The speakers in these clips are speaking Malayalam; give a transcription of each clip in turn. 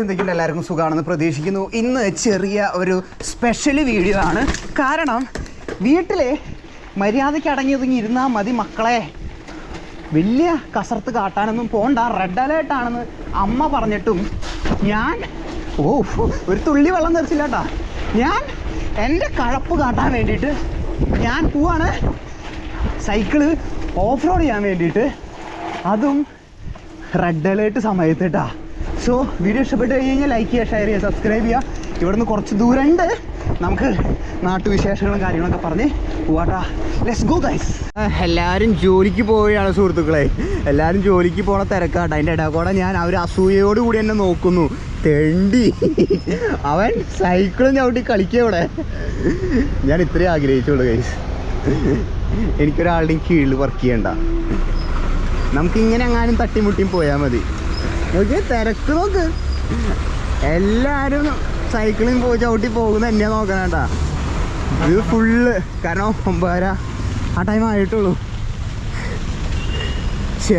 എന്തൊക്കെയുണ്ട് എല്ലാവർക്കും സുഖമാണെന്ന് പ്രതീക്ഷിക്കുന്നു. ഇന്ന് ചെറിയ ഒരു സ്പെഷ്യൽ വീഡിയോ ആണ്. കാരണം വീട്ടിലെ മര്യാദയ്ക്ക് അടങ്ങി ഒതുങ്ങി ഇരുന്നാൽ മതി മക്കളെ. വലിയ കസർത്ത് കാട്ടാനൊന്നും പോണ്ട റെഡ് അലേർട്ട് ആണെന്ന് അമ്മ പറഞ്ഞിട്ടും ഞാൻ ഓ ഒരു തുള്ളി വെള്ളം തെറിച്ചില്ലാട്ടാ ഞാൻ എന്റെ കഴപ്പ് കാട്ടാൻ വേണ്ടിയിട്ട് ഞാൻ പോവാണ്. സൈക്കിൾ ഓഫ് റോഡ് ചെയ്യാൻ വേണ്ടിയിട്ട്. അതും റെഡ് അലേർട്ട് സമയത്ത് കേട്ടാ സോ വീഡിയോ ഇഷ്ടപ്പെട്ട് കഴിഞ്ഞ് കഴിഞ്ഞാൽ ലൈക്ക് ചെയ്യുക ഷെയർ ചെയ്യുക സബ്സ്ക്രൈബ് ചെയ്യുക. ഇവിടുന്ന് കുറച്ച് ദൂരമുണ്ട്. നമുക്ക് നാട്ടുവിശേഷങ്ങളും കാര്യങ്ങളൊക്കെ പറഞ്ഞ് പോവാട്ടാ. ലെറ്റ്സ് ഗോ ഗൈസ് എല്ലാവരും ജോലിക്ക് പോവുകയാണ് സുഹൃത്തുക്കളെ. എല്ലാവരും ജോലിക്ക് പോണ തിരക്കാട്ടോ. അതിന്റെ ഇടയിൽ കൂടെ ഞാൻ അവർ അസൂയയോട് കൂടി എന്നെ നോക്കുന്നു. തെണ്ടി. അവൻ സൈക്കിളും ചവിട്ടി കളിക്കുക ഇവിടെ. ഞാൻ ഇത്രയും ആഗ്രഹിച്ചുള്ളൂ ഗൈസ് എനിക്കൊരാളുടെയും കീഴിൽ വർക്ക് ചെയ്യണ്ട. നമുക്കിങ്ങനെ എങ്ങാനും തട്ടിമുട്ടിയും പോയാൽ മതി. നോക്കി തിരക്ക് നോക്ക്. എല്ലാവരും സൈക്കിളിൽ പോയി ചവിട്ടി പോകുന്ന എന്നെ നോക്കണം കേട്ടാ ഇത് ഫുള്ള് കാരണം ഒമ്പതര ആ ടൈം ആയിട്ടുള്ളൂ.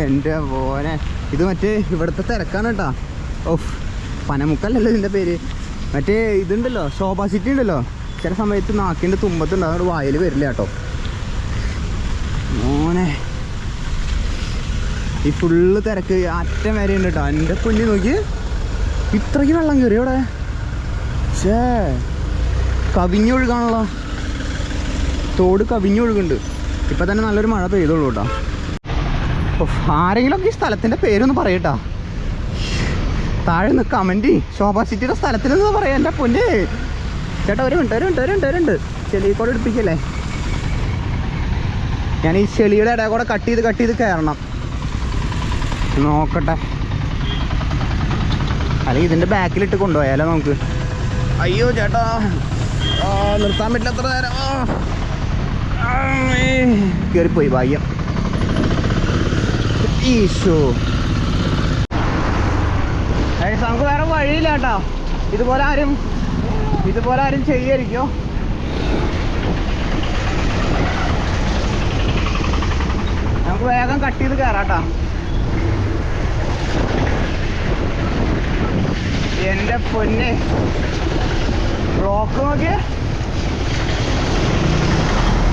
എന്റെ പോനെ ഇത് മറ്റേ ഇവിടുത്തെ തിരക്കാണ് കേട്ടാ ഓഫ് പനമുക്കല്ലല്ലോ ഇതിന്റെ പേര്. മറ്റേ ഇതുണ്ടല്ലോ ശോഭാ സിറ്റി ഉണ്ടല്ലോ. ചില സമയത്ത് നാക്കിന്റെ തുമ്പത്തുണ്ട് അതുകൊണ്ട് വായിൽ വരില്ല കേട്ടോ മോനെ ഈ ഫുള്ള് തിരക്ക് അറ്റം വരെ ഉണ്ട് കേട്ടോ എന്റെ പുല്ല് നോക്കി. ഇത്രയ്ക്ക് വെള്ളം കയറി ഇവിടെ ഷേ കവിഞ്ഞൊഴുകാണല്ലോ തോട് കവിഞ്ഞൊഴുകുന്നുണ്ട് ഇപ്പം തന്നെ നല്ലൊരു മഴ പെയ്തോളൂ കേട്ടോ ആരെങ്കിലുമൊക്കെ ഈ സ്ഥലത്തിന്റെ പേരൊന്ന് പറയട്ടാ. താഴെ നിന്ന് കമന്റ് ശോഭ സിറ്റിയുടെ സ്ഥലത്തിനെന്ന് പറയാം എന്റെ പൊന്നെ. ചേട്ടാ ഒരു മിനിറ്റ് ഒരു മിനിറ്റ് ഒരു മിനിറ്റ് ഒരു മിനിറ്റ്. ചെളിക്കോടെ എടുപ്പിക്കല്ലേ? ഞാൻ ഈ ചെളിയുടെ ഇടയിൽ കൂടെ കട്ട് ചെയ്ത് കട്ട് ചെയ്ത് കയറണം. നോക്കട്ടെ. അല്ലെങ്കിൽ ഇതിന്റെ ബാക്കിലിട്ട് കൊണ്ടുപോയാലോ നമുക്ക്? അയ്യോ ചേട്ടാ. നിർത്താൻ പറ്റില്ല അത്ര നേരം കയറിപ്പോയി ഭാഗ്യം. ഈശോ. നമുക്ക് വേറെ വഴിയില്ല കേട്ടോ ഇതുപോലെ ആരും ഇതുപോലെ ആരും ചെയ്യായിരിക്കോ നമുക്ക് വേഗം കട്ട് ചെയ്ത് കയറാട്ടോ എന്റെ പൊന്നെ. ബ്ലോക്ക് നോക്കിയേ.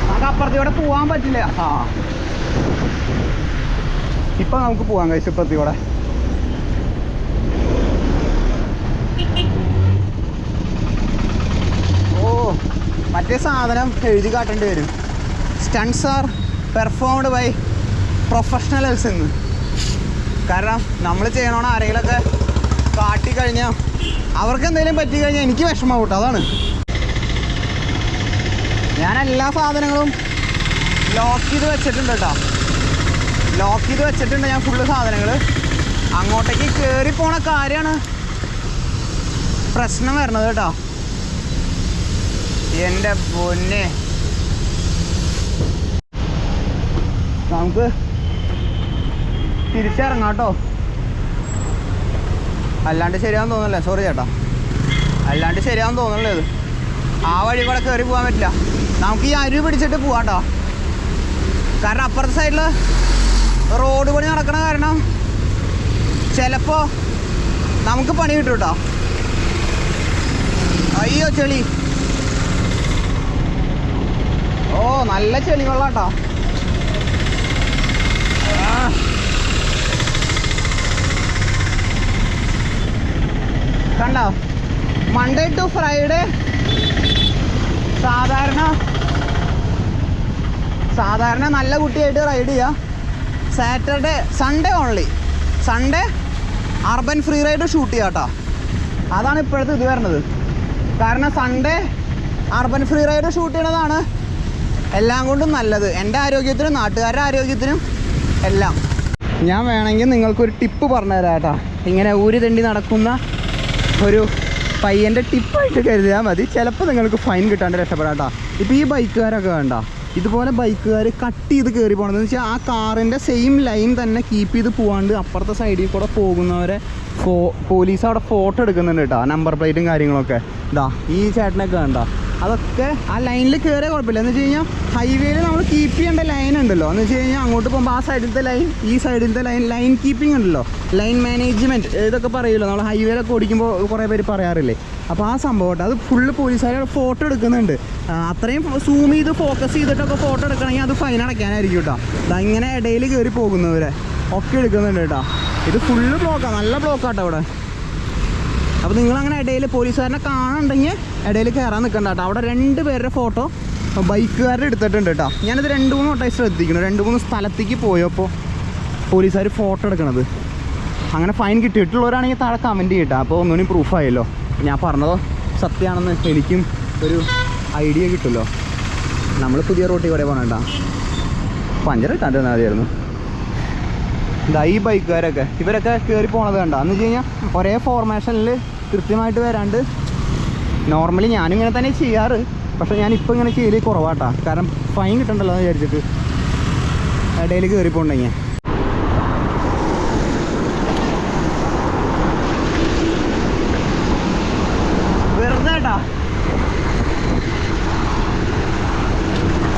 നമുക്ക് അപ്പുറത്തൂടെ പോവാൻ പറ്റില്ല. ആ. ഇപ്പൊ നമുക്ക് പോവാൻ കഴിച്ചു ഇപ്പുറത്തൂടെ ഓ മറ്റേ സാധനം എഴുതി കാട്ടേണ്ടി വരും. Stunts are performed by professionals എന്ന്. കാരണം നമ്മൾ ചെയ്യണോണ ആരെങ്കിലൊക്കെ കാട്ടിക്കഴിഞ്ഞാൽ അവർക്ക് എന്തെങ്കിലും പറ്റി കഴിഞ്ഞാൽ എനിക്ക് വിഷമം കൂട്ടോ അതാണ്. ഞാൻ എല്ലാ സാധനങ്ങളും ലോക്ക് ചെയ്ത് വെച്ചിട്ടുണ്ട് കേട്ടോ ലോക്ക് ചെയ്ത് വെച്ചിട്ടുണ്ട് ഞാൻ ഫുള്ള് സാധനങ്ങൾ അങ്ങോട്ടേക്ക് കയറി പോണ കാര്യമാണ് പ്രശ്നം വരണത് കേട്ടോ എന്റെ പൊന്നെ. നമുക്ക് തിരിച്ചിറങ്ങാം കേട്ടോ അല്ലാണ്ട് ശരിയാന്ന് തോന്നല്ലേ സോറി ചേട്ടാ. അല്ലാണ്ട് ശരിയാന്ന് തോന്നണല്ലേ ഇത്. ആ വഴി കൂടെ കയറി പോകാൻ പറ്റില്ല. നമുക്ക് ഈ അരു പിടിച്ചിട്ട് പോവാം കേട്ടോ കാരണം അപ്പുറത്തെ സൈഡിൽ റോഡ് പണി നടക്കണ കാരണം ചിലപ്പോൾ നമുക്ക് പണി കിട്ടും കേട്ടോ അയ്യോ ചെളി. ഓ നല്ല ചെളി വെള്ളം കേട്ടോ കണ്ടോ? മൺഡേ ടു ഫ്രൈഡേ സാധാരണ സാധാരണ നല്ല കുട്ടിയായിട്ട് റൈഡ് ചെയ്യുക Saturday Sunday only Sunday urban free ride shoot ചെയ്യുക കേട്ടോ അതാണ് ഇപ്പോഴത്തെ ഇത് വരുന്നത്. കാരണം Sunday urban free ride shoot ചെയ്യണതാണ് എല്ലാം കൊണ്ടും നല്ലത്. എന്റെ ആരോഗ്യത്തിനും നാട്ടുകാരുടെ ആരോഗ്യത്തിനും എല്ലാം. ഞാൻ വേണമെങ്കിൽ നിങ്ങൾക്കൊരു ടിപ്പ് പറഞ്ഞു തരാം കേട്ടോ ഇങ്ങനെ ഊരി തെണ്ടി നടക്കുന്ന ഒരു പയ്യന്റെ ടിപ്പായിട്ട് കരുതിയാൽ മതി. ചിലപ്പോൾ നിങ്ങൾക്ക് ഫൈൻ കിട്ടാണ്ട് രക്ഷപ്പെടാം കേട്ടോ ഇപ്പോൾ ഈ ബൈക്കുകാരൊക്കെ വേണ്ട ഇതുപോലെ ബൈക്കുകാർ കട്ട് ചെയ്ത് കയറി പോകണമെന്ന് വെച്ചാൽ ആ കാറിന്റെ സെയിം ലൈൻ തന്നെ കീപ്പ് ചെയ്ത് പോകാണ്ട് അപ്പുറത്തെ സൈഡിൽ കൂടെ പോകുന്നവരെ ഫോ പോലീസ് അവിടെ ഫോട്ടോ എടുക്കുന്നുണ്ട് കേട്ടോ നമ്പർ പ്ലേറ്റും കാര്യങ്ങളൊക്കെ. ഇതാ ഈ ചേട്ടനൊക്കെ കണ്ട? അതൊക്കെ ആ ലൈനിൽ കയറിയ കുഴപ്പമില്ല. എന്ന് വെച്ച് കഴിഞ്ഞാൽ ഹൈവേയിൽ നമ്മൾ കീപ്പ് ചെയ്യേണ്ട ലൈൻ ഉണ്ടല്ലോ. എന്ന് വെച്ച് കഴിഞ്ഞാൽ അങ്ങോട്ട് പോകുമ്പോൾ ആ സൈഡിലത്തെ ലൈൻ ഈ സൈഡിലത്തെ ലൈൻ ലൈൻ കീപ്പിംഗ് ഉണ്ടല്ലോ. ലൈൻ മാനേജ്മെന്റ് ഇതൊക്കെ പറയുമല്ലോ നമ്മൾ ഹൈവേയിലൊക്കെ ഓടിക്കുമ്പോൾ കുറേ പേര് പറയാറില്ലേ? അപ്പോൾ ആ സംഭവം കേട്ടോ. അത് ഫുള്ള് പോലീസുകാർ ഫോട്ടോ എടുക്കുന്നുണ്ട്. അത്രയും സൂം ചെയ്ത് ഫോക്കസ് ചെയ്തിട്ടൊക്കെ ഫോട്ടോ എടുക്കണമെങ്കിൽ അത് ഫൈൻ അടയ്ക്കാനായിരിക്കും കേട്ടോ. അത് അങ്ങനെ ഇടയിൽ കയറി പോകുന്നവരെ ഒക്കെ എടുക്കുന്നുണ്ട് കേട്ടോ. ഇത് ഫുള്ള് ബ്ലോക്കാണ് നല്ല ബ്ലോക്കാട്ടോ അവിടെ അപ്പോൾ നിങ്ങളങ്ങനെ ഇടയിൽ പോലീസുകാരനെ കാണുന്നുണ്ടെങ്കിൽ ഇടയിൽ കയറാൻ നിൽക്കണ്ട കേട്ടോ. അവിടെ രണ്ട് പേരുടെ ഫോട്ടോ ബൈക്കുകാരുടെ എടുത്തിട്ടുണ്ട് കേട്ടോ. ഞാനത് രണ്ട് മൂന്ന് വട്ടമായി ശ്രദ്ധിക്കുന്നു രണ്ട് മൂന്ന് സ്ഥലത്തേക്ക് പോയപ്പോൾ പോലീസുകാർ ഫോട്ടോ എടുക്കണത്. അങ്ങനെ ഫൈൻ കിട്ടിയിട്ടുള്ളവരാണെങ്കിൽ താഴെ കമന്റ് ചെയ്യട്ടോ. അപ്പോൾ ഒന്നുകൂടി പ്രൂഫായല്ലോ ഞാൻ പറഞ്ഞതോ? സത്യമാണെന്ന് എനിക്കും ഒരു ഐഡിയ കിട്ടുമല്ലോ. നമ്മൾ പുതിയ റൂട്ടിൽ കൂടെ പോകണേട്ടാ പഞ്ചർ ഇട്ടാണ്ട് മതിയായിരുന്നു. ഇതാ ഈ ബൈക്കുകാരൊക്കെ. ഇവരൊക്കെ കയറി പോണത് കണ്ട? എന്ന് വെച്ച് കഴിഞ്ഞാൽ ഒരേ ഫോർമേഷനിൽ കൃത്യമായിട്ട് വരാണ്ട് നോർമലി ഞാനും ഇങ്ങനെ തന്നെ ചെയ്യാറ്. പക്ഷെ ഞാൻ ഇപ്പോൾ ഇങ്ങനെ ചെയ്യൽ കുറവാട്ടാ. കാരണം ഫൈൻ കിട്ടണ്ടല്ലോ എന്ന് വിചാരിച്ചിട്ട്. ഇടയിൽ കയറി പോകണ്ടെങ്കിൽ വെറുതെ കേട്ടാ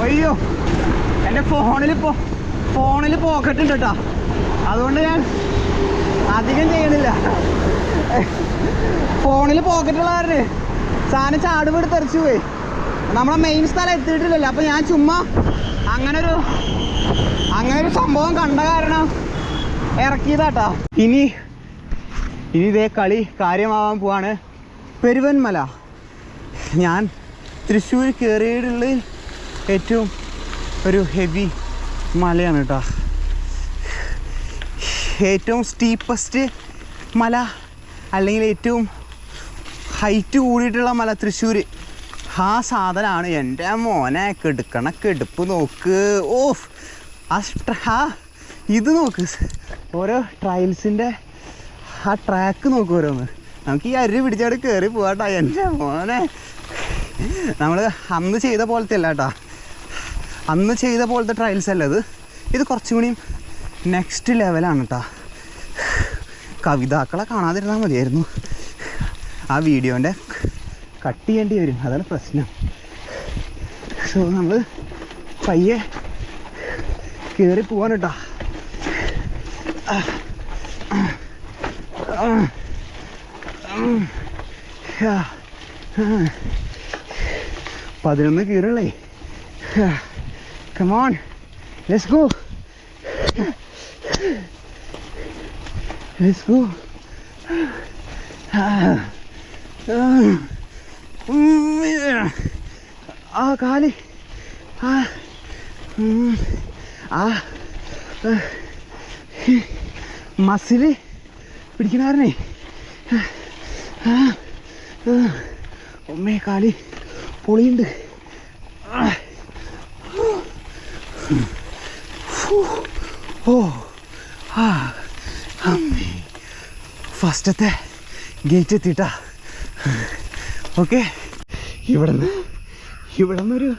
അയ്യോ എന്റെ ഫോണിൽ ഇപ്പോൾ ഫോണിൽ പോക്കറ്റ് കേട്ടോ. അതുകൊണ്ട് ഞാൻ അധികം ചെയ്യണില്ല ഫോണിൽ പോക്കറ്റുള്ള കാരണം സാധനം ചാടുപീട് തെറിച്ചു പോയി. നമ്മളെ മെയിൻ സ്ഥലം എത്തിയിട്ടില്ലല്ലോ. അപ്പം ഞാൻ ചുമ്മാ അങ്ങനെ ഒരു അങ്ങനെ ഒരു സംഭവം കണ്ട കാരണം ഇറക്കിയതാട്ടാ. ഇനി ഇനി ഇതേ കളി കാര്യമാവാൻ പോവാണ് പെരുവന്മല. ഞാൻ തൃശ്ശൂർ കയറിയിട്ടുള്ള ഏറ്റവും ഒരു ഹെവി മലയാണ് കേട്ടോ. ഏറ്റവും സ്റ്റീപ്പസ്റ്റ് മല അല്ലെങ്കിൽ ഏറ്റവും ഹൈറ്റ് കൂടിയിട്ടുള്ള മല തൃശ്ശൂർ ആ സാധനമാണ് എന്റെ മോനെ കെടുക്കണ കെടുപ്പ് നോക്ക്. ഓഫ് ആ ഇത് നോക്ക്. ഓരോ ട്രയൽസിന്റെ ആ ട്രാക്ക് നോക്ക് ഓരോന്ന്. നമുക്ക് ഈ അരി പിടിച്ചവിടെ കയറി പോവാട്ടാ എന്റെ മോനെ. നമ്മൾ അന്ന് ചെയ്ത പോലത്തെ അല്ല കേട്ടാ. അന്ന് ചെയ്ത പോലത്തെ ട്രയൽസ് അല്ല ഇത്. ഇത് കുറച്ചും കൂടിയും നെക്സ്റ്റ് ലെവലാണ് കേട്ടോ കവിതാക്കളെ കാണാതിരുന്നാൽ മതിയായിരുന്നു. ആ വീഡിയോന്റെ കട്ട് ചെയ്യേണ്ടി വരും. അതാണ് പ്രശ്നം. സോ നമ്മൾ പയ്യെ കയറി പോവാൻ കേട്ടോ പതിനൊന്ന് കീറുള്ളേ come on let's go let's go. ആ കാൽ ആ. ആ മസിൽ പിടിക്കണാരനെ ഒമ്മേ കാൽ പൊളിയുണ്ട് ആ. ഫൂ. ഓ ആ അമ്മേ ഫസ്റ്റത്തെ ഗേറ്റ് എത്തിയിട്ടാ. ഓക്കെ. ഇവിടെ നിന്ന് ഇവിടെ നിന്നൊരു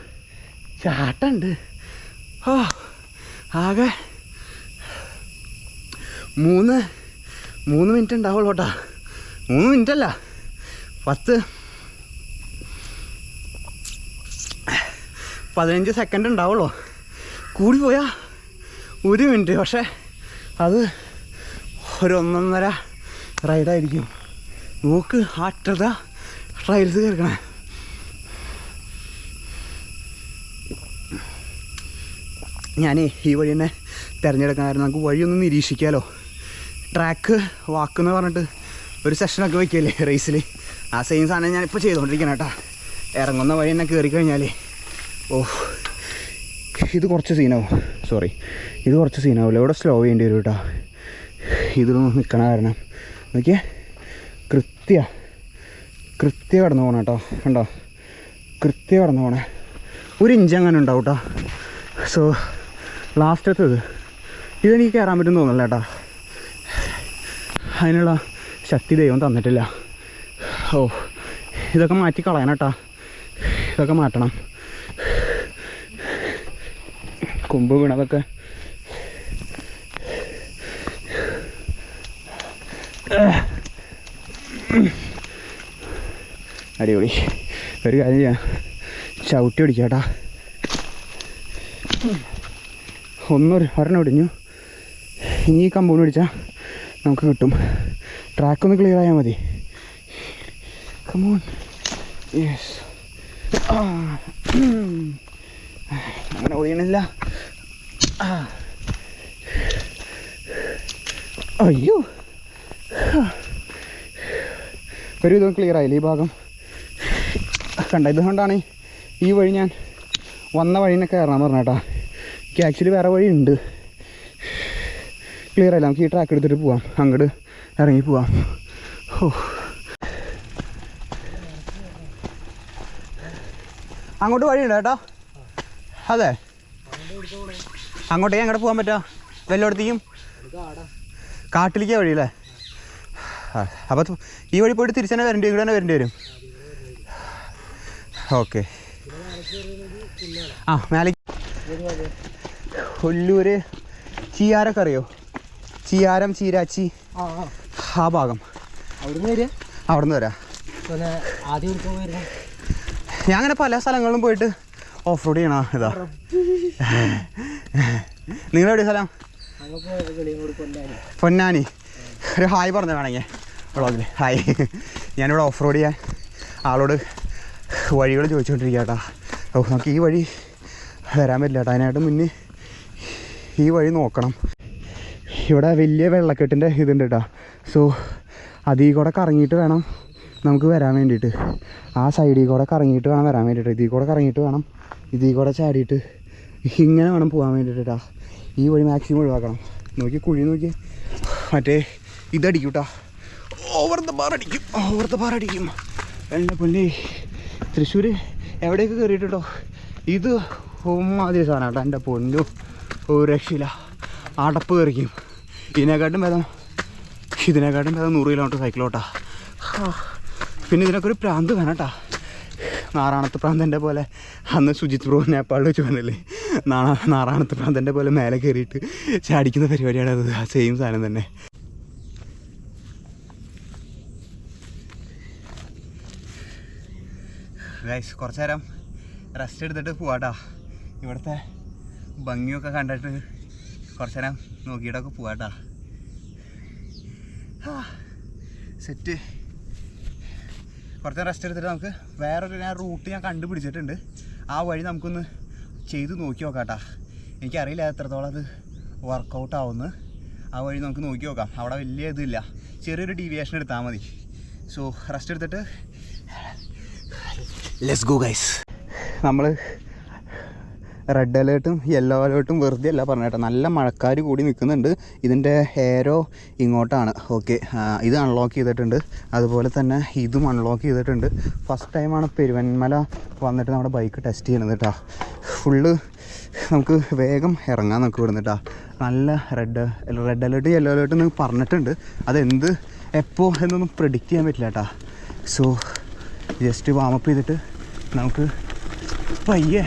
ചാട്ടുണ്ട്. ഓ ആകെ മൂന്ന് മൂന്ന് മിനിറ്റ് ഉണ്ടാവുള്ളൂ കേട്ടാ. മൂന്ന് മിനിറ്റ് അല്ല പത്ത് പതിനഞ്ച് സെക്കൻഡ് ഉണ്ടാവുള്ളൂ. കൂടി പോയാൽ ഒരു മിനിറ്റ് പക്ഷേ അത് ഒരു ഒന്നൊന്നര റൈഡായിരിക്കും. നോക്ക് ആട്ടത ട്രയൽസ് കേൾക്കണേ ഞാൻ ഈ വഴി തന്നെ കാരണം നമുക്ക് വഴിയൊന്ന് നിരീക്ഷിക്കാമല്ലോ ട്രാക്ക് വാക്കെന്ന് പറഞ്ഞിട്ട് ഒരു സെഷനൊക്കെ വയ്ക്കല്ലേ റേസിൽ ആ സെയിം സാധനം ഞാനിപ്പോൾ ചെയ്തുകൊണ്ടിരിക്കണം കേട്ടോ. ഇറങ്ങുന്ന വഴി തന്നെ കയറി കഴിഞ്ഞാൽ ഓ ഇത് കുറച്ച് സീനാവും. സോറി ഇത് കുറച്ച് സീനാവില്ല ഇവിടെ സ്ലോ ചെയ്യേണ്ടി വരും കേട്ടോ. ഇതിലൊന്ന് നിൽക്കണ കാരണം. നോക്കിയേ. കൃത്യ. കൃത്യ കടന്നു പോകണം കേട്ടോ. കണ്ടോ? കൃത്യ കടന്നു പോകണേ ഒരു ഇഞ്ച് അങ്ങനെ ഉണ്ടാവും കേട്ടോ. സോ ലാസ്റ്റത്തേത് ഇതെനിക്ക് കയറാൻ പറ്റും തോന്നില്ല കേട്ടോ. അതിനുള്ള ശക്തി ദൈവം തന്നിട്ടില്ല. ഓ ഇതൊക്കെ മാറ്റി കളയണം കേട്ടോ. ഇതൊക്കെ മാറ്റണം. കൊമ്പ് വീണതൊക്കെ അടിപൊളി. ഒരു കാര്യം ചെയ്യാം. ചവിട്ടി പിടിക്കാം കേട്ടാ ഒന്നൊരു ഒരെണ്ണം ഒടിഞ്ഞു. ഇനി ഈ കമ്പൗണ്ട് പിടിച്ചാൽ നമുക്ക് കിട്ടും. ട്രാക്ക് ഒന്ന് ക്ലിയർ ആയാൽ മതി. കമോൺ യെസ് അങ്ങനെ ഒഴിയണില്ല അയ്യോ. ഒരു വിധം ക്ലിയർ ആയില്ല. ഈ ഭാഗം കണ്ട ഇതുകൊണ്ടാണ് ഈ വഴി ഞാൻ വന്ന വഴിനെ കയറാൻ പറഞ്ഞേട്ടാ എനിക്ക് ആക്ച്വലി വേറെ വഴി ഉണ്ട് ക്ലിയർ ആയില്ല. നമുക്ക് ഈ ട്രാക്ക് എടുത്തിട്ട് പോവാം. അങ്ങോട്ട് ഇറങ്ങി പോവാം. ഓ അങ്ങോട്ട് വഴിയുണ്ട് കേട്ടോ. അതെ. അങ്ങോട്ടേക്ക് അങ്ങോട്ട് പോകാൻ പറ്റുമോ? വല്ലയിടത്തേക്കും? കാട്ടിലേക്ക് വഴിയല്ലേ? അപ്പോൾ ഈ വഴി പോയിട്ട് തിരിച്ചു തന്നെ വരേണ്ടി ഇവിടെ തന്നെ വരേണ്ടി വരും. ഓക്കെ. ആ മേലെ കൊല്ലൂര് ചീയാരൊക്കെ അറിയോ? ചീയാരം ചീരാച്ചി. ആ ഭാഗം. അവിടെ നിന്ന് വരാം. ഞാൻ അങ്ങനെ പല സ്ഥലങ്ങളിലും പോയിട്ട് ഓഫ് റോഡ് ചെയ്യണ ഇതാ നിങ്ങളെവിടെയാ സ്ഥലം? പൊന്നാനി. ഒരു ഹായ് പറഞ്ഞു വേണമെങ്കിൽ. വ്ളോഗിൽ ഹായ്. ഞാനിവിടെ ഓഫ് റോഡ് ചെയ്യാൻ ആളോട് വഴികൾ ചോദിച്ചുകൊണ്ടിരിക്കുക കേട്ടോ ഓ നമുക്ക് ഈ വഴി വരാൻ പറ്റില്ല കേട്ടോ. അതിനായിട്ട് മുന്നേ ഈ വഴി നോക്കണം. ഇവിടെ വലിയ വെള്ളക്കെട്ടിന്റെ ഇതുണ്ട് കേട്ടോ. സോ അതിൽ കൂടെ കറങ്ങിയിട്ട് വേണം നമുക്ക് വരാൻ വേണ്ടിയിട്ട്. ആ സൈഡിൽ കൂടെ കറങ്ങിയിട്ട് വേണം വരാൻ വേണ്ടിയിട്ട്. ഇതിൽ കൂടെ കറങ്ങിയിട്ട് വേണം ഇതിൽ കൂടെ ചാടിയിട്ട് ഇങ്ങനെ വേണം പോകാൻ വേണ്ടിയിട്ട് കേട്ടോ. ഈ വഴി മാക്സിമം ഒഴിവാക്കണം. നോക്കി കുഴി നോക്കി. മറ്റേ ഇതടിക്കും കേട്ടോ ഓവർ ദ ബാർ അടിക്കും ഓവർ ദ ബാർ അടിക്കും എന്റെ പൊന്നെ തൃശ്ശൂർ എവിടെയൊക്കെ കയറിയിട്ടോ ഇത് മാതിരി സാധനം കേട്ടോ എന്റെ പൊന്നു. ഒരു രക്ഷയില്ല. അടപ്പ് കയറിക്കും. ഇതിനെക്കാട്ടും ഭേദം ഇതിനെക്കാട്ടും ഭേദം നൂറ് കിലോമീറ്റർ സൈക്കിളോട്ടാ. പിന്നെ ഇതിനൊക്കെ ഒരു പ്രാന്ത് വേണം കേട്ടാ നാറാണത്ത് പ്രാന്തന്റെ പോലെ. അന്ന് സുജിത് ബ്രോ നേപ്പാളിൽ വെച്ച് നാണ നാറാണത്ത് പ്രാന്തന്റെ പോലെ മേലെ കയറിയിട്ട് ചാടിക്കുന്ന പരിപാടിയാണ് അത്. സെയിം സാധനം തന്നെ. ഗൈസ് കുറച്ച് നേരം റെസ്റ്റ് എടുത്തിട്ട് പോവാട്ടാ. ഇവിടുത്തെ ഭംഗിയൊക്കെ കണ്ടിട്ട് കുറച്ച് നേരം നോക്കിയിട്ടൊക്കെ പോവാട്ടാ. സെറ്റ് കുറച്ച് റെസ്റ്റ് എടുത്തിട്ട് നമുക്ക് വേറൊരു ഞാൻ റൂട്ട് ഞാൻ കണ്ടുപിടിച്ചിട്ടുണ്ട്. ആ വഴി നമുക്കൊന്ന് ചെയ്ത് നോക്കി നോക്കാട്ടാ. എനിക്കറിയില്ല എത്രത്തോളം അത് വർക്കൗട്ട് ആവുമെന്ന് ആ വഴി നമുക്ക് നോക്കി നോക്കാം. അവിടെ വലിയ ഇതില്ല. ചെറിയൊരു ഡീവിയേഷൻ എടുത്താൽ മതി. സോ റെസ്റ്റ് എടുത്തിട്ട് ലെറ്റ്സ് ഗോ ഗൈസ് നമ്മൾ റെഡ് അലേർട്ടും യെല്ലോ അലേർട്ടും വെറുതെ അല്ല പറഞ്ഞേട്ടോ നല്ല മഴക്കാർ കൂടി നിൽക്കുന്നുണ്ട് ഇതിന്റെ ഹെയറോ ഇങ്ങോട്ടാണ്. ഓക്കെ ഇത് അൺലോക്ക് ചെയ്തിട്ടുണ്ട്. അതുപോലെ തന്നെ ഇതും അൺലോക്ക് ചെയ്തിട്ടുണ്ട്. ഫസ്റ്റ് ടൈമാണ് പെരുവന്മല വന്നിട്ട് നമ്മുടെ ബൈക്ക് ടെസ്റ്റ് ചെയ്യണത് കേട്ടോ. ഫുള്ള് നമുക്ക് വേഗം ഇറങ്ങാൻ നമുക്ക് ഇവിടുന്ന് കേട്ടോ. നല്ല red red alert yellow alert എന്ന് പറഞ്ഞിട്ടുണ്ട്. അതെന്ത് എപ്പോൾ എന്നൊന്നും പ്രിഡിക്റ്റ് ചെയ്യാൻ പറ്റില്ല കേട്ടോ. സോ ജസ്റ്റ് വാമപ്പ് ചെയ്തിട്ട് നമുക്ക് പയ്യെ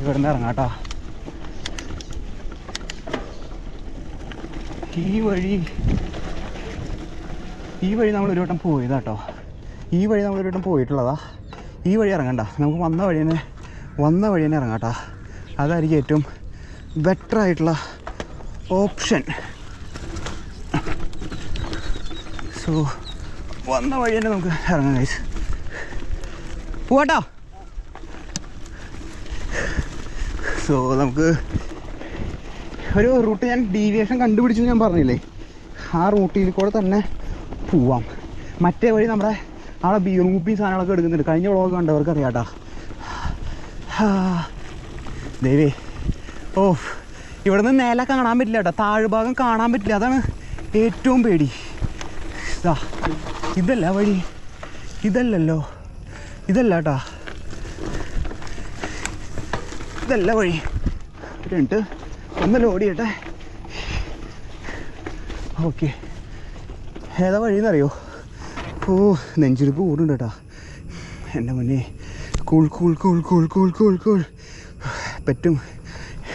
ഇവിടെ നിന്ന് ഇറങ്ങാം ഈ വഴി ഈ വഴി നമ്മൾ ഒരു വട്ടം പോയതാ കേട്ടോ. ഈ വഴി നമ്മൾ ഒരു വട്ടം പോയിട്ടുള്ളതാ. ഈ വഴി ഇറങ്ങണ്ട. നമുക്ക് വന്ന വഴി തന്നെ വന്ന വഴി തന്നെ ഇറങ്ങാട്ടോ അതായിരിക്കും ഏറ്റവും ബെറ്റർ ആയിട്ടുള്ള ഓപ്ഷൻ സോ വന്ന വഴി തന്നെ നമുക്ക് ഇറങ്ങാം ഗൈസ് പോവാട്ടോ. സോ നമുക്ക് ഒരു റൂട്ട് ഞാൻ ഡീവിയേഷൻ കണ്ടുപിടിച്ചു ഞാൻ പറഞ്ഞില്ലേ? ആ റൂട്ടിൽ കൂടെ തന്നെ പോവാം. മറ്റേ വഴി നമ്മുടെ അവിടെ ബി റൂപ്പി സാധനങ്ങളൊക്കെ എടുക്കുന്നുണ്ട്. കഴിഞ്ഞ വ്ളോഗ് കണ്ടവർക്ക് അറിയാട്ടാ ദേവേ. ഓ ഇവിടെ നിന്ന് നേല കാണാൻ പറ്റില്ല കേട്ടോ. താഴ്ഭാഗം കാണാൻ പറ്റില്ല. അതാണ് ഏറ്റവും പേടി. ഇതാ ഇതല്ല വഴി. ഇതല്ലല്ലോ. ഇതല്ല കേട്ടാ ഇതല്ല വഴി. ഒരു മിനിറ്റ്. ഒന്ന് ലോഡ് ചെയ്യട്ടെ. ഓക്കെ ഏതാ വഴിയെന്നറിയോ ഓ നെഞ്ചിരിപ്പ് കൂടുണ്ട് കേട്ടാ എന്റെ മുന്നേ. Cool cool cool cool cool cool cool. പറ്റും.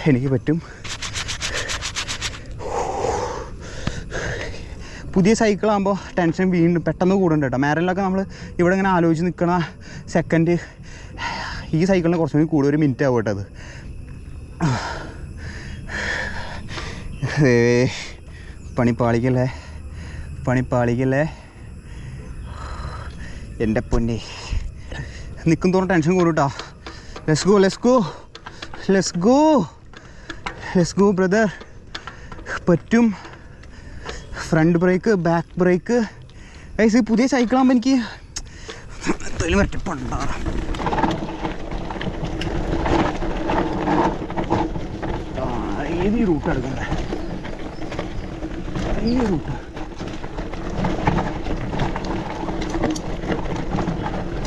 എനിക്ക് പറ്റും. പുതിയ സൈക്കിളാകുമ്പോൾ ടെൻഷൻ വീണ്ടും പെട്ടെന്ന് കൂടുന്നുണ്ട് കേട്ടോ മാരലിലൊക്കെ നമ്മൾ ഇവിടെ ഇങ്ങനെ ആലോചിച്ച് നിൽക്കണ സെക്കൻഡ് ഈ സൈക്കിളിന് കുറച്ചും കൂടി കൂടുതൽ ഒരു മിനിറ്റ് ആവും കേട്ടത് പണിപ്പാളിക്കല്ലേ പണിപ്പാളിക്കല്ലേ. എന്റെ പൊന്നെ. നിൽക്കും തോറും ടെൻഷൻ കൂടുട്ടാ കേട്ടോ. Let's go let's go let's go let's go brother പറ്റും. ഫ്രണ്ട് ബ്രേക്ക് ബാക്ക് ബ്രേക്ക് ഈ പുതിയ സൈക്കിളാകുമ്പോൾ എനിക്ക് എന്തെങ്കിലും പറ്റപ്പുണ്ടാകാം ഏത് ഈ റൂട്ട് എടുക്കണ്ടേ ഈ റൂട്ട്.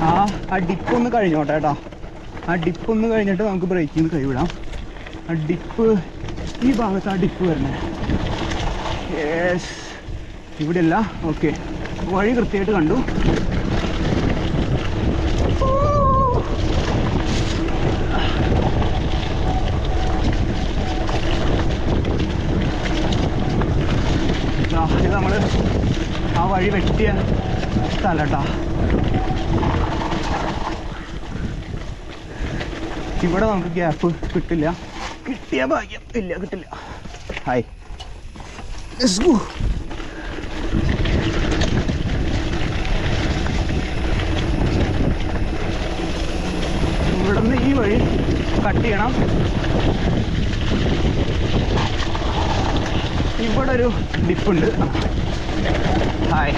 ആ ആ ഡിപ്പ് ഒന്ന് കഴിഞ്ഞോട്ടെ കേട്ടോ. ആ ഡിപ്പ് ഒന്ന് കഴിഞ്ഞിട്ട് നമുക്ക് ബ്രേക്കിൽ നിന്ന് കൈവിടാം. ആ ഡിപ്പ് ഈ ഭാഗത്ത് ആ ഡിപ്പ് വരണേ യെസ് ഇവിടെ അല്ല ഓക്കെ വഴി കൃത്യമായിട്ട് കണ്ടു ദാ, ഇത് നമ്മൾ ആ വഴി വെട്ടിയ സ്ഥലം കേട്ടോ ഇവിടെ നമുക്ക് ഗ്യാപ്പ് കിട്ടില്ല. കിട്ടിയ ഭാഗ്യം ഇല്ല കിട്ടില്ല. ഹായ്. ഇവിടുന്ന് ഈ വഴി കട്ട് ചെയ്യണം. ഇവിടെ ഒരു ഡിപ്പുണ്ട് ഹായ്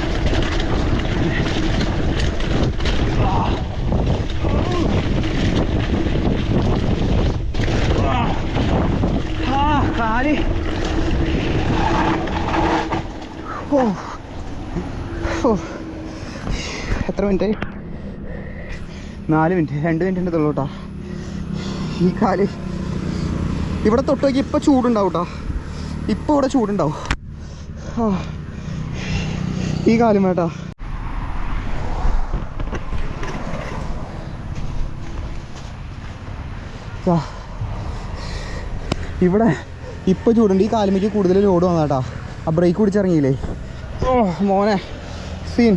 ആ കാൽ ഓ ഓ എത്ര മിനിറ്റ് നാല് മിനിറ്റ് രണ്ട് മിനിറ്റ് തുള്ളൂ കേട്ടോ ഈ കാൽ. ഇവിടെ തൊട്ട് നോക്കി ഇപ്പം ചൂടുണ്ടാവും കേട്ടോ ഇപ്പൊ ഇവിടെ ചൂടുണ്ടാവും. ആ. ഈ കാലും വേട്ടാ. ഇവിടെ ഇപ്പൊ ചൂടുണ്ട്. ഈ കാലുമേക്ക് കൂടുതൽ ലോഡ് വന്നാട്ടാ ആ ബ്രേക്ക് പിടിച്ചിറങ്ങിയില്ലേ? ഓ മോനെ. സീൻ.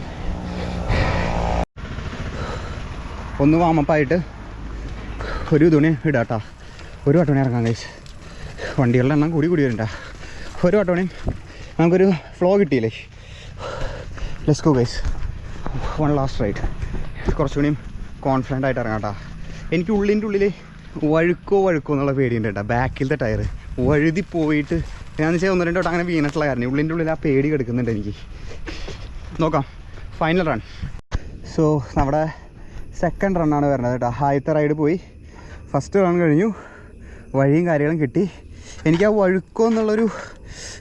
ഒന്ന് വാമപ്പായിട്ട് ഒരു തുണി ഇടാട്ടാ. ഒരു വട്ടമണി ഇറങ്ങാൻ കഴിച്ച് വണ്ടികളുടെ എണ്ണം കൂടി കൂടി വരണ്ട ഒരു വട്ടണി നമുക്കൊരു ഫ്ലോ കിട്ടിയില്ലേ? Let's go guys one last ride കുറച്ചുകൂടിയും confident ആയിട്ട് ഇറങ്ങാം കേട്ടോ എനിക്ക് ഉള്ളിന്റെ ഉള്ളിൽ വഴുക്കോ വഴുക്കോ എന്നുള്ള പേടിയുണ്ട് കേട്ടോ ബാക്കിലത്തെ ടയർ വഴുതി പോയിട്ട് ഞാൻ വെച്ചാൽ ഒന്ന് രണ്ട് വട്ടം അങ്ങനെ വീണിട്ടുള്ള കാരണം ഉള്ളിന്റെ ഉള്ളിൽ ആ പേടി കിടക്കുന്നുണ്ട് എനിക്ക്. നോക്കാം. ഫൈനൽ റൺ സോ നമ്മുടെ സെക്കൻഡ് റണ്ണാണ് വരുന്നത് കേട്ടോ ആദ്യത്തെ റൈഡ് പോയി. ഫസ്റ്റ് റൺ കഴിഞ്ഞു. വഴിയും കാര്യങ്ങളും കിട്ടി. എനിക്ക് ആ വഴുക്കോ എന്നുള്ളൊരു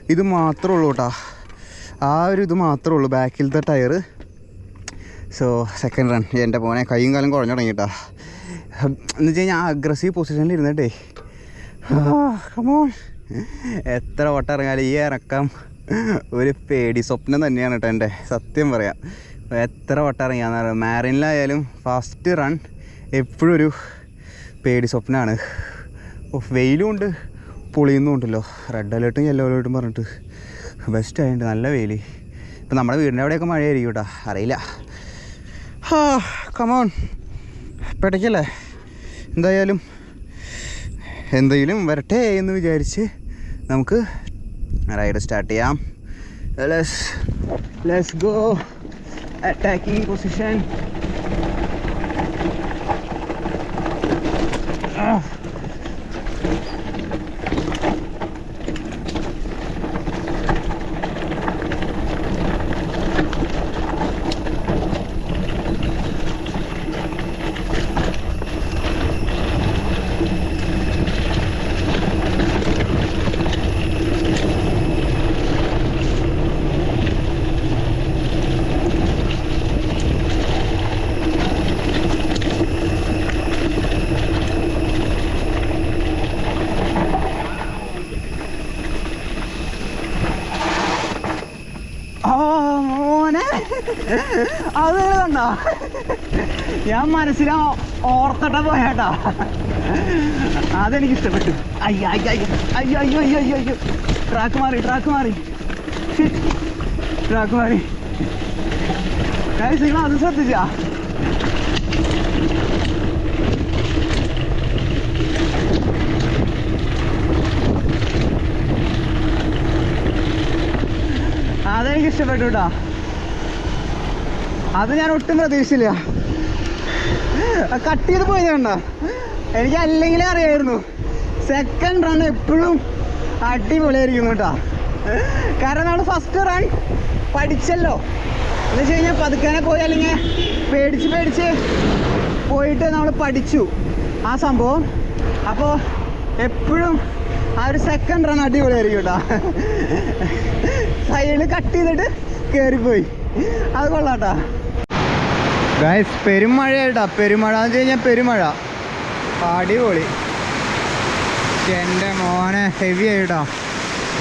ഇത് മാത്രമേ ഉള്ളൂ കേട്ടോ ആ ഒരു ഇത് മാത്രമേ ഉള്ളൂ ബാക്കിലത്തെ ടയർ സോ സെക്കൻഡ് റൺ എന്റെ പോനെ കൈയും കാലം കുറഞ്ഞു തുടങ്ങിട്ടാ എന്ന് വെച്ച് കഴിഞ്ഞാൽ അഗ്രസീവ് പൊസിഷനിൽ ഇരുന്നിട്ടേ. കമോൺ എത്ര വട്ടം ഇറങ്ങിയാലും ഈ ഇറക്കം ഒരു പേടി. സ്വപ്നം തന്നെയാണ് കേട്ടോ എന്റെ. സത്യം പറയാം. എത്ര വട്ടം ഇറങ്ങിയാന്ന് പറയുക മാരിനിലായാലും ഫസ്റ്റ് റൺ എപ്പോഴും ഒരു പേടി സ്വപ്നമാണ് വെയിലും ഉണ്ട് പൊളിയുന്നും ഉണ്ടല്ലോ റെഡ് അലേർട്ടും യെല്ലോ അലേർട്ടും പറഞ്ഞിട്ട്. ബെസ്റ്റ് ആയിട്ട് നല്ല വെയിൽ ഇപ്പം നമ്മുടെ വീടിന്റെ അവിടെയൊക്കെ മഴയായിരിക്കും കേട്ടോ അറിയില്ല. ആ കമോൺ പിടയ്ക്കല്ലേ എന്തായാലും എന്തെങ്കിലും വരട്ടെ എന്ന് വിചാരിച്ച് നമുക്ക് റൈഡ് സ്റ്റാർട്ട് ചെയ്യാം. Let's let's go attacking position അത് കണ്ടോ ഞാൻ മനസ്സിലാ ഓർത്തട്ട പോയാട്ടോ. അതെനിക്ക് ഇഷ്ടപ്പെട്ടു. അയ്യോ അയ്യോ അയ്യോ അയ്യോ അയ്യോ ട്രാക്ക് മാറി ട്രാക്ക് മാറി. ട്രാക്ക് മാറി. നിങ്ങൾ അത് ശ്രദ്ധിച്ച? അതെനിക്ക് ഇഷ്ടപ്പെട്ടു കേട്ടോ അത് ഞാൻ ഒട്ടും പ്രതീക്ഷിച്ചില്ല. കട്ട് ചെയ്ത് പോയത് കണ്ട? എനിക്ക് അല്ലെങ്കിലേ അറിയായിരുന്നു. സെക്കൻഡ് റൺ എപ്പോഴും അടിപൊളിയായിരിക്കുന്നു കേട്ടോ. കാരണം നമ്മൾ ഫസ്റ്റ് റൺ പഠിച്ചല്ലോ. എന്ന് വെച്ച് കഴിഞ്ഞാൽ പതുക്കാനെ പോയി അല്ലെങ്കിൽ പേടിച്ച് പേടിച്ച് പോയിട്ട് നമ്മൾ പഠിച്ചു ആ സംഭവം. അപ്പോൾ എപ്പോഴും ആ ഒരു സെക്കൻഡ് റൺ അടിപൊളിയായിരിക്കും കേട്ടോ. സൈഡിൽ കട്ട് ചെയ്തിട്ട് കയറിപ്പോയി അത് കൊള്ളാട്ടാ ഗായ്സ് പെരുമഴ കേട്ടാ പെരുമഴ എന്ന് വെച്ച് കഴിഞ്ഞാൽ പെരുമഴ. അടിപൊളി. എന്റെ മോനെ ഹെവി ആയിട്ടാ.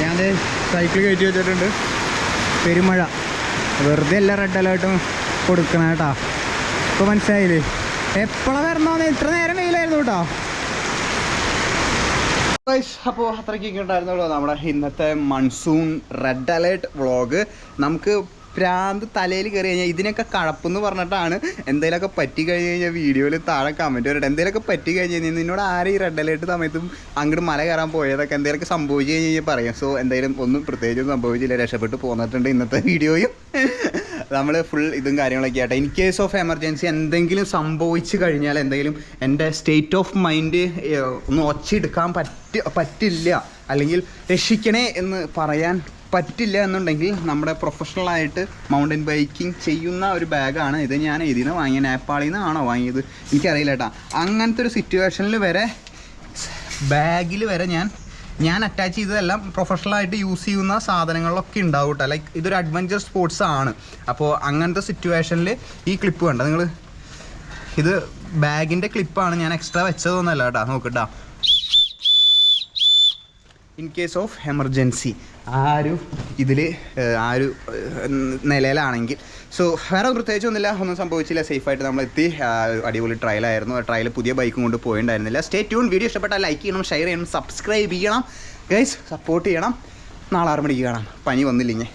ഞാൻ സൈക്കിൾ കയറ്റി വെച്ചിട്ടുണ്ട്. പെരുമഴ. വെറുതെ എല്ലാ റെഡ് അലേർട്ടും കൊടുക്കണം കേട്ടാ. ഇപ്പോൾ മനസ്സിലായില്ലേ? എപ്പോഴാണ് വരണമെന്ന് ഇത്ര നേരം വെയിലായിരുന്നു കേട്ടോ. അപ്പോൾ അത്രയ്ക്കൊക്കെ ഉണ്ടായിരുന്നുള്ളൂ നമ്മുടെ ഇന്നത്തെ മൺസൂൺ റെഡ് അലേർട്ട് വ്ളോഗ് നമുക്ക് പ്രാന്ത് തലയിൽ കയറി കഴിഞ്ഞാൽ ഇതിനൊക്കെ കഴപ്പെന്ന് പറഞ്ഞിട്ടാണ് എന്തെങ്കിലുമൊക്കെ പറ്റി കഴിഞ്ഞ് കഴിഞ്ഞാൽ വീഡിയോയിൽ താഴെ കമന്റ് വരട്ടെ. എന്തെങ്കിലുമൊക്കെ പറ്റി കഴിഞ്ഞ് കഴിഞ്ഞാൽ നിന്നോട് ആരും ഈ റെഡ് അലേർട്ട് സമയത്തും അങ്ങോട്ട് മല കയറാൻ പോയതൊക്കെ എന്തെങ്കിലുമൊക്കെ സംഭവിച്ചു കഴിഞ്ഞ് കഴിഞ്ഞാൽ പറയാം. സോ എന്തെങ്കിലും ഒന്നും പ്രത്യേകിച്ചൊന്നും സംഭവിച്ചില്ല. രക്ഷപ്പെട്ട് പോന്നിട്ടുണ്ട് ഇന്നത്തെ വീഡിയോയും. നമ്മൾ ഫുൾ ഇതും കാര്യങ്ങളൊക്കെ ആട്ടെ. ഇൻ കേസ് ഓഫ് എമർജൻസി എന്തെങ്കിലും സംഭവിച്ചു കഴിഞ്ഞാൽ എന്തെങ്കിലും എന്റെ സ്റ്റേറ്റ് ഓഫ് മൈൻഡ് ഒന്ന് ഒച്ചെടുക്കാൻ പറ്റ പറ്റില്ല. അല്ലെങ്കിൽ രക്ഷിക്കണേ എന്ന് പറയാൻ പറ്റില്ല എന്നുണ്ടെങ്കിൽ നമ്മുടെ പ്രൊഫഷണലായിട്ട് മൗണ്ടൻ ബൈക്കിംഗ് ചെയ്യുന്ന ഒരു ബാഗാണ് ഇത് ഞാൻ ഇതിൽ നിന്ന് വാങ്ങിയ നേപ്പാളിൽ നിന്നാണോ വാങ്ങിയത്? എനിക്കറിയില്ല കേട്ടോ അങ്ങനത്തെ ഒരു സിറ്റുവേഷനിൽ വരെ ബാഗിൽ വരെ ഞാൻ ഞാൻ അറ്റാച്ച് ചെയ്തതെല്ലാം പ്രൊഫഷണലായിട്ട് യൂസ് ചെയ്യുന്ന സാധനങ്ങളിലൊക്കെ ഉണ്ടാവും കേട്ടോ ലൈക്ക് ഇതൊരു അഡ്വഞ്ചർ സ്പോർട്സ് ആണ്. അപ്പോൾ അങ്ങനത്തെ സിറ്റുവേഷനിൽ ഈ ക്ലിപ്പ് കണ്ടോ? നിങ്ങൾ ഇത് ബാഗിന്റെ ക്ലിപ്പാണ് ഞാൻ എക്സ്ട്രാ വെച്ചതൊന്നുമല്ല കേട്ടോ നോക്കട്ടാ ഇൻ കേസ് ഓഫ് എമർജൻസി. ആ ഒരു ഇതിൽ ആ ഒരു നിലയിലാണെങ്കിൽ. സോ വേറെ പ്രത്യേകിച്ച് ഒന്നുമില്ല. ഒന്നും സംഭവിച്ചില്ല. സേഫായിട്ട് നമ്മൾ എത്തി. അടിപൊളി ട്രയലായിരുന്നു ആ ട്രയൽ പുതിയ ബൈക്കും കൊണ്ട് പോയിണ്ടായിരുന്നില്ല. സ്റ്റേ ട്യൂൺ വീഡിയോ ഇഷ്ടപ്പെട്ടാൽ ലൈക്ക് ചെയ്യണം ഷെയർ ചെയ്യണം സബ്സ്ക്രൈബ് ചെയ്യണം. ഗൈസ് സപ്പോർട്ട് ചെയ്യണം. നാളെ ആറ് മണിക്ക് കാണാം. പനി വന്നില്ലെങ്കിൽ